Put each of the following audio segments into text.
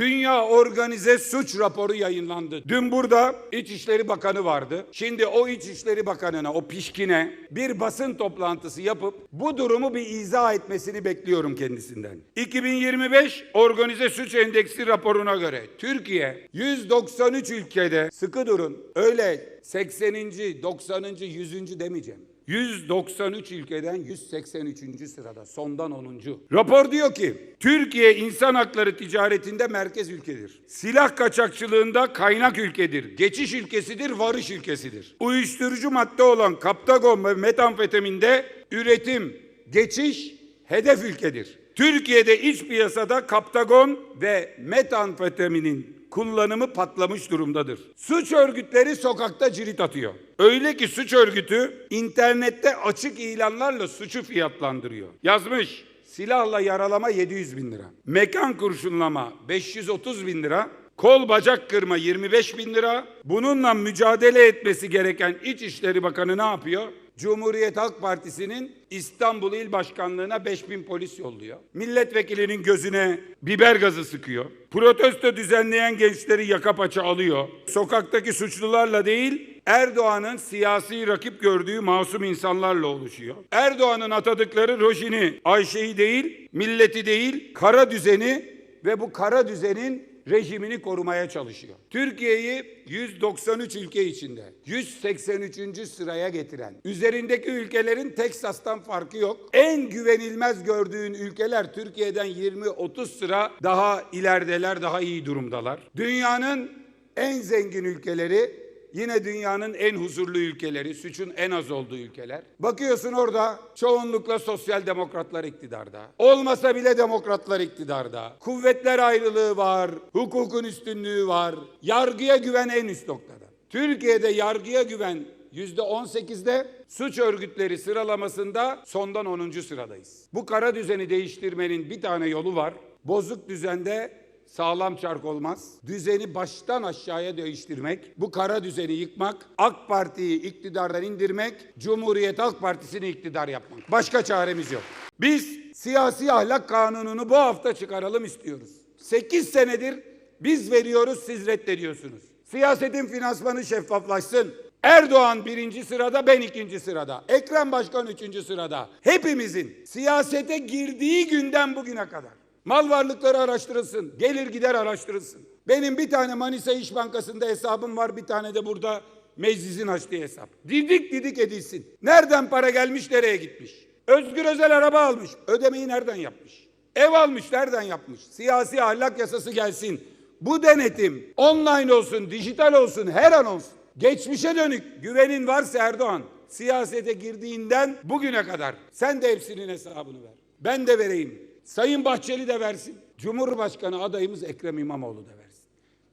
Dünya Organize Suç raporu yayınlandı. Dün burada İçişleri Bakanı vardı. Şimdi o İçişleri Bakanı'na, o pişkine bir basın toplantısı yapıp bu durumu bir izah etmesini bekliyorum kendisinden. 2025 Organize Suç Endeksi raporuna göre Türkiye 193 ülkede sıkı durun. Öyle 80. 90. 100. demeyeceğim. 193 ülkeden 183. sırada sondan 10. Rapor diyor ki Türkiye insan hakları ticaretinde merkez ülkedir. Silah kaçakçılığında kaynak ülkedir. Geçiş ülkesidir, varış ülkesidir. Uyuşturucu madde olan kaptagon ve metamfetaminde üretim, geçiş hedef ülkedir. Türkiye'de iç piyasada kaptagon ve metamfetaminin kullanımı patlamış durumdadır. Suç örgütleri sokakta cirit atıyor. Öyle ki suç örgütü internette açık ilanlarla suçu fiyatlandırıyor. Yazmış silahla yaralama 700 bin lira. Mekan kurşunlama 530 bin lira. Kol bacak kırma 25 bin lira. Bununla mücadele etmesi gereken İçişleri Bakanı ne yapıyor? Cumhuriyet Halk Partisi'nin İstanbul İl Başkanlığı'na 5000 polis yolluyor. Milletvekilinin gözüne biber gazı sıkıyor. Protesto düzenleyen gençleri yaka paça alıyor. Sokaktaki suçlularla değil, Erdoğan'ın siyasi rakip gördüğü masum insanlarla oluşuyor. Erdoğan'ın atadıkları Rojin'i, Ayşe'yi değil, milleti değil, kara düzeni ve bu kara düzenin rejimini korumaya çalışıyor. Türkiye'yi 193 ülke içinde 183. sıraya getiren, üzerindeki ülkelerin Teksas'tan farkı yok. En güvenilmez gördüğün ülkeler Türkiye'den 20-30 sıra daha ilerideler, daha iyi durumdalar. Dünyanın en zengin ülkeleri Yine dünyanın en huzurlu ülkeleri, suçun en az olduğu ülkeler. Bakıyorsun orada çoğunlukla sosyal demokratlar iktidarda. Olmasa bile demokratlar iktidarda. Kuvvetler ayrılığı var, hukukun üstünlüğü var. Yargıya güven en üst noktada. Türkiye'de yargıya güven yüzde 18'de suç örgütleri sıralamasında sondan 10. sıradayız. Bu kara düzeni değiştirmenin bir tane yolu var. Bozuk düzende sağlam çark olmaz. Düzeni baştan aşağıya değiştirmek, bu kara düzeni yıkmak, AK Parti'yi iktidardan indirmek, Cumhuriyet Halk Partisi'ni iktidar yapmak. Başka çaremiz yok. Biz siyasi ahlak kanununu bu hafta çıkaralım istiyoruz. 8 senedir biz veriyoruz, siz reddediyorsunuz. Siyasetin finansmanı şeffaflaşsın. Erdoğan birinci sırada, ben ikinci sırada. Ekrem Başkan üçüncü sırada. Hepimizin siyasete girdiği günden bugüne kadar. Mal varlıkları araştırılsın, gelir gider araştırılsın. Benim bir tane Manisa İş Bankası'nda hesabım var, bir tane de burada meclisin açtığı hesap. Didik didik edilsin. Nereden para gelmiş, nereye gitmiş? Özgür Özel araba almış, ödemeyi nereden yapmış? Ev almış, nereden yapmış? Siyasi ahlak yasası gelsin. Bu denetim online olsun, dijital olsun, her an olsun. Geçmişe dönük güvenin varsa Erdoğan, siyasete girdiğinden bugüne kadar sen de hepsinin hesabını ver. Ben de vereyim. Sayın Bahçeli de versin. Cumhurbaşkanı adayımız Ekrem İmamoğlu da versin.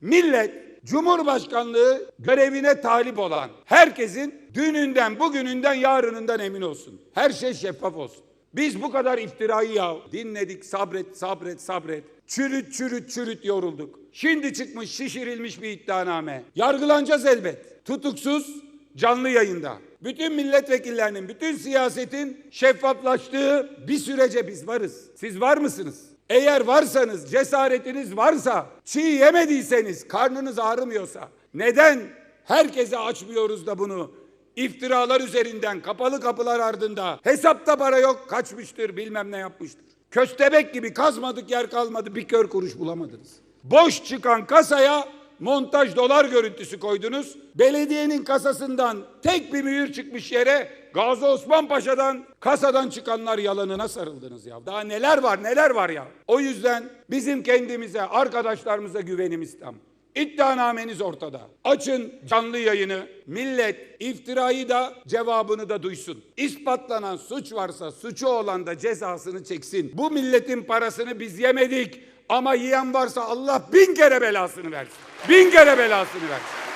Millet Cumhurbaşkanlığı görevine talip olan herkesin dününden, bugününden, yarınından emin olsun. Her şey şeffaf olsun. Biz bu kadar iftirayı ya dinledik, sabret, sabret, sabret. Çürüt, çürüt, çürüt yorulduk. Şimdi çıkmış şişirilmiş bir iddianame. Yargılanacağız elbet. Tutuksuz, canlı yayında. Bütün milletvekillerinin, bütün siyasetin şeffaflaştığı bir sürece biz varız. Siz var mısınız? Eğer varsanız, cesaretiniz varsa, çiğ yemediyseniz, karnınız ağrımıyorsa, neden herkese açmıyoruz da bunu? İftiralar üzerinden, kapalı kapılar ardında, hesapta para yok, kaçmıştır, bilmem ne yapmıştır. Köstebek gibi kazmadık yer kalmadı, bir kör kuruş bulamadınız. Boş çıkan kasaya montaj dolar görüntüsü koydunuz. Belediyenin kasasından tek bir mühür çıkmış yere Gazi Osman Paşa'dan kasadan çıkanlar yalanına sarıldınız ya. Daha neler var neler var ya. O yüzden bizim kendimize arkadaşlarımıza güvenimiz tam. İddianameniz ortada. Açın canlı yayını. Millet iftirayı da cevabını da duysun. İspatlanan suç varsa suçu olan da cezasını çeksin. Bu milletin parasını biz yemedik. Ama yiyen varsa Allah bin kere belasını versin. Bin kere belasını versin.